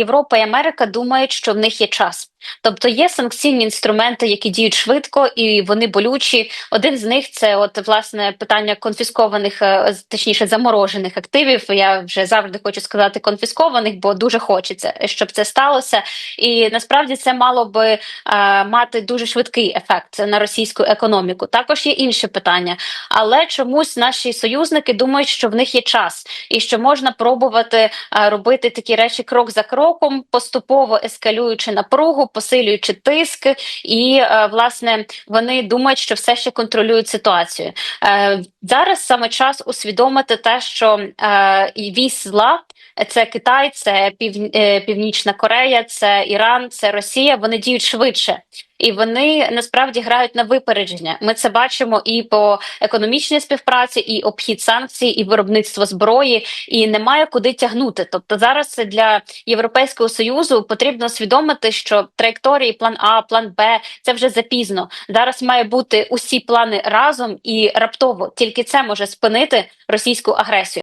Європа і Америка думають, що в них є час. Тобто є санкційні інструменти, які діють швидко і вони болючі. Один з них це от власне питання конфіскованих, е, точніше заморожених активів. Я вже завжди хочу сказати конфіскованих, бо дуже хочеться, щоб це сталося. І насправді це мало би е, мати дуже швидкий ефект на російську економіку. Також є інше питання, але чомусь наші союзники думають, що в них є час і що можна пробувати е, робити такі речі крок за кроком, поступово ескалюючи напругу, посилюючи тиск, і е, власне вони думають, що все ще контролюють ситуацію. Е, Зараз саме час усвідомити те, що е, вісь зла. Це Китай, це Пів... Північна Корея, це Іран, це Росія. Вони діють швидше, і вони насправді грають на випередження. Ми це бачимо і по економічній співпраці, і обхід санкцій, і виробництво зброї, і немає куди тягнути. Тобто зараз для Європейського союзу потрібно усвідомити, що траєкторії, план А, план Б це вже запізно. Зараз має бути усі плани разом і раптово. Тільки це може спинити російську агресію.